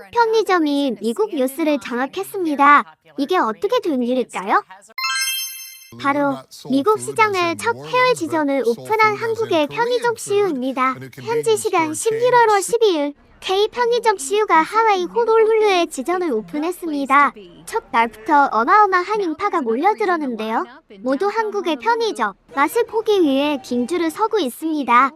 한국 편의점이 미국 뉴스를 장악했습니다. 이게 어떻게 된 일일까요? 바로 미국 시장을 첫 해외 지점을 오픈한 한국의 편의점 CU입니다. 현지 시간 11월 12일 K 편의점 CU가 하와이 호놀룰루에 지점을 오픈했습니다. 첫 날부터 어마어마한 인파가 몰려들었는데요. 모두 한국의 편의점 맛을 보기 위해 긴 줄을 서고 있습니다.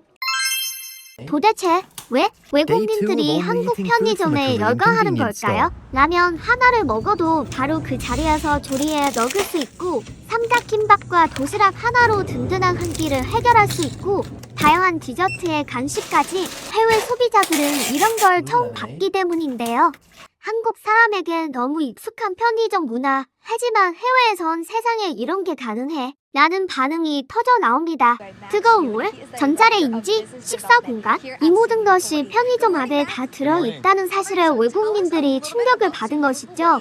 도대체 왜 외국인들이 한국 편의점에 열광하는 걸까요? 라면 하나를 먹어도 바로 그 자리에서 조리에 넣을 수 있고 삼각김밥과 도시락 하나로 든든한 한 끼를 해결할 수 있고 다양한 디저트에 간식까지 해외 소비자들은 이런 걸 처음 봤기 때문인데요. 한국 사람에겐 너무 익숙한 편의점 문화. 하지만 해외에선 세상에 이런 게 가능해. 라는 반응이 터져 나옵니다. 뜨거운 물, 전자레인지, 식사 공간, 이 모든 것이 편의점 안에 다 들어있다는 사실에 외국민들이 충격을 받은 것이죠.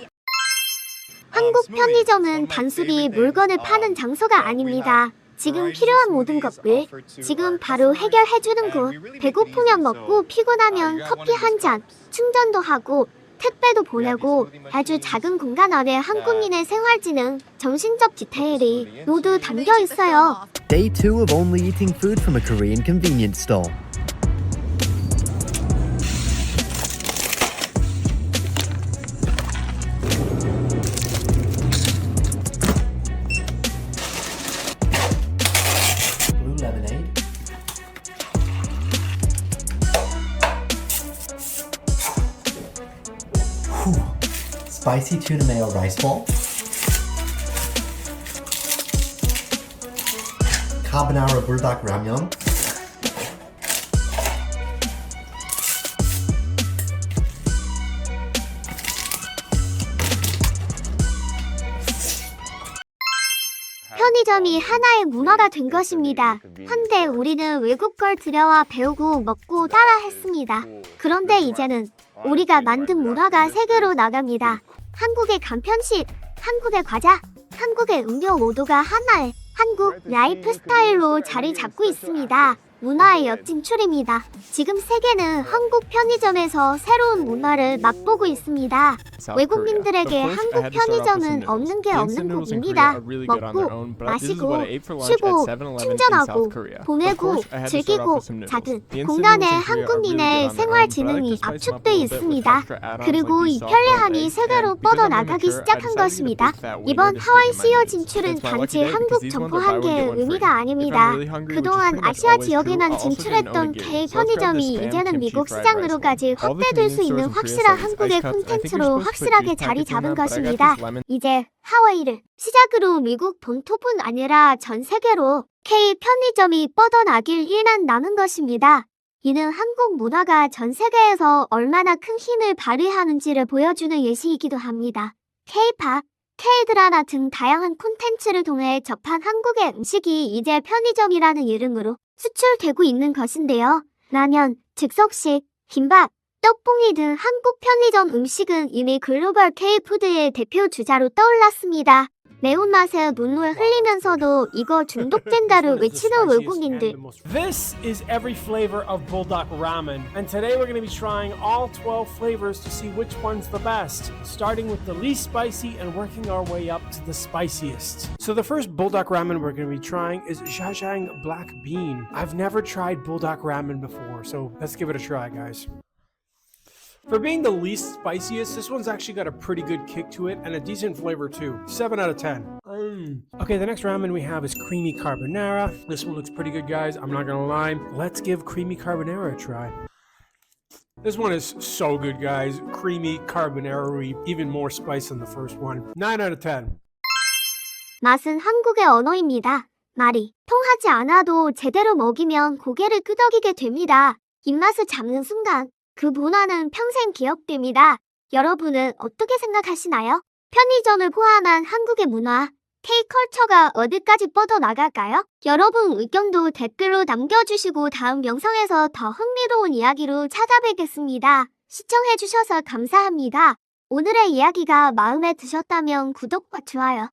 한국 편의점은 단순히 물건을 파는 장소가 아닙니다. 지금 필요한 모든 것들, 지금 바로 해결해주는 곳. 배고프면 먹고 피곤하면 커피 한 잔, 충전도 하고 택배도 보내고 아주 작은 공간 안에 한국인의 생활지능, 정신적 디테일이 모두 담겨 있어요. Day two of only eating food from a Korean convenience store. Spicy tuna mayo rice ball. Carbonara buldak ramyeon. 편의점이 하나의 문화가 된 것입니다. 한때 우리는 외국 걸 들여와 배우고 먹고 따라 했습니다. 그런데 이제는 우리가 만든 문화가 세계로 나갑니다. 한국의 간편식, 한국의 과자, 한국의 음료 모두가 하나의 한국 라이프 스타일로 자리 잡고 있습니다. 문화의 역진출입니다. 지금 세계는 한국 편의점에서 새로운 문화를 맛보고 있습니다. 외국민들에게 한국 편의점은 없는 게 없는 곳입니다. 먹고, 마시고, 쉬고, 충전하고, 보내고, 즐기고, 작은 공간에 한국인의 생활 지능이 압축돼 있습니다. 그리고 이 편리함이 세계로 뻗어나가기 시작한 것입니다. 이번 하와이 CEO 진출은 단지 한국 점포 한 개의 의미가 아닙니다. 그동안 아시아 지역에 만 진출했던 K 편의점이 이제는 미국 시장으로까지 확대될 수 있는 확실한 한국의 콘텐츠로 확실하게 자리 잡은 것입니다. 이제 하와이를 시작으로 미국 본토뿐 아니라 전 세계로 K 편의점이 뻗어나길 일만 남은 것입니다. 이는 한국 문화가 전 세계에서 얼마나 큰 힘을 발휘하는지를 보여주는 예시이기도 합니다. K-팝, K-드라마 등 다양한 콘텐츠를 통해 접한 한국의 음식이 이제 편의점이라는 이름으로 수출되고 있는 것인데요. 라면, 즉석식, 김밥, 떡볶이 등 한국 편의점 음식은 이미 글로벌 K-푸드의 대표 주자로 떠올랐습니다. 매운맛에 눈물 흘리면서도 이거 중독된다를 외치는 외국인들. This is every flavor of Bulldog Ramen, and today we're going to be trying all 12 flavors to see which one's the best, starting with the least spicy and working our way up to the spiciest. So the first Bulldog Ramen we're going to be trying is Zhajang Black Bean. I've never tried Bulldog Ramen before, so let's give it a try, guys. For being the least spiciest, this one's actually got a pretty good kick to it and a decent flavor too. 7 out of 10. Mm. Okay, the next ramen we have is creamy carbonara. This one looks pretty good, guys. I'm not gonna lie. Let's give creamy carbonara a try. This one is so good, guys. Creamy carbonara, even more spice than the first one. 9 out of 10. 맛은 한국의 언어입니다. 말이 통하지 않아도 제대로 먹이면 고개를 끄덕이게 됩니다. 입맛을 잡는 순간 그 문화는 평생 기억됩니다. 여러분은 어떻게 생각하시나요? 편의점을 포함한 한국의 문화, K컬처가 어디까지 뻗어나갈까요? 여러분 의견도 댓글로 남겨주시고 다음 영상에서 더 흥미로운 이야기로 찾아뵙겠습니다. 시청해주셔서 감사합니다. 오늘의 이야기가 마음에 드셨다면 구독과 좋아요